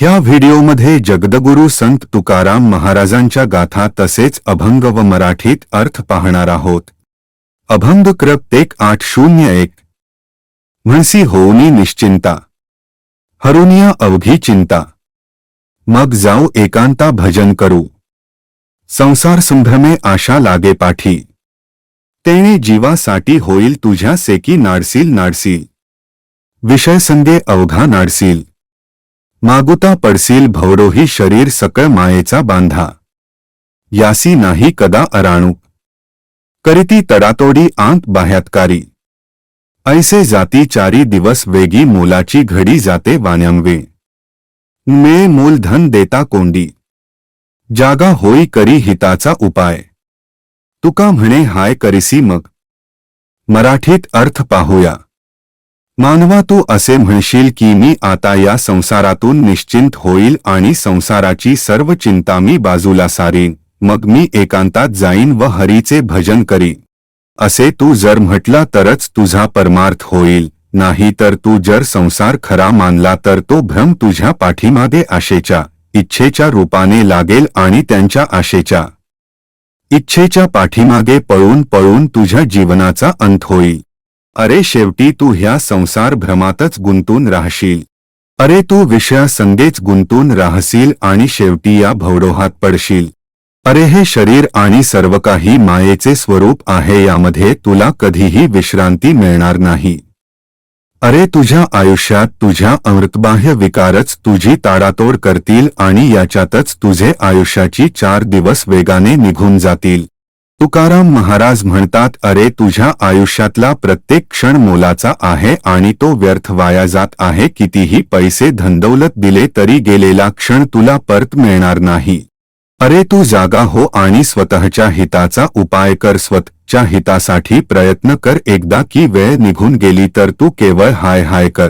ह्या व्हिडिओमध्ये जगदगुरु संत तुकाराम महाराजांच्या गाथा तसेच अभंग व मराठीत अर्थ पाहणार आहोत. अभंग क्रप एक आठ शून्य एक. म्हणसी होऊनी निश्चिंता. हरुनिया अवघी चिंता. मग जाऊ एकांता भजन करू. संसार संभ्रमे आशा लागे पाठी. तेणे जीवासाठी होईल तुझ्या सेकी नाडसील नाडसील. विषय संगे अवघा नाडसील. मागुता पडसील भवरोही शरीर सकळ मायेचा बांधा. यासी नाही कदा अराणूक करीती तडातोडी आंत बाह्यातकारी. ऐसे जाती चारी दिवस वेगी मोलाची घडी जाते वाण्यांवे. मे मूलधन देता कोंडी. जागा होई करी हिताचा उपाय. तुका म्हणे हाय करिसी मग. मराठीत अर्थ पाहूया. मानवा तू असे म्हणशील की मी आता या संसारातून निश्चिंत होईल आणि संसाराची सर्व चिंता मी बाजूला सारीन. मग मी एकांतात जाईन व हरीचे भजन करीन. असे तू जर म्हटला तरच तुझा परमार्थ होईल. नाही तर तू जर संसार खरा मानला तर तो भ्रम तुझ्या पाठीमागे आशेच्या इच्छेच्या रूपाने लागेल आणि त्यांच्या आशेच्या इच्छेच्या पाठीमागे पळून पळून तुझ्या जीवनाचा अंत होईल. अरे शेवटी तू ह्या संसार भ्रमातच गुंतून राहशील. अरे तू विषयासंगेच गुंतून राहशील आणि शेवटी या भवडोहात पडशील. अरे हे शरीर आणि सर्व काही मायेचे स्वरूप आहे यामध्ये तुला कधीही विश्रांती मिळणार नाही. अरे तुझ्या आयुष्यात तुझ्या अमृतबाह्य विकारच तुझी ताडातोड करतील आणि याच्यातच तुझे आयुष्याची चार दिवस वेगाने निघून जातील. तुकाराम महाराज म्हणतात अरे तुझ्या आयुष्यातला प्रत्येक क्षण मोलाचा आहे आणि तो व्यर्थ वाया जात आहे. कितीही पैसे धंदौलत दिले तरी गेलेला क्षण तुला परत मिळणार नाही. अरे तू जागा हो आणि स्वतःच्या हिताचा उपाय कर. स्वतःच्या हितासाठी प्रयत्न कर. एकदा की वेळ निघून गेली तर तू केवळ हाय हाय कर.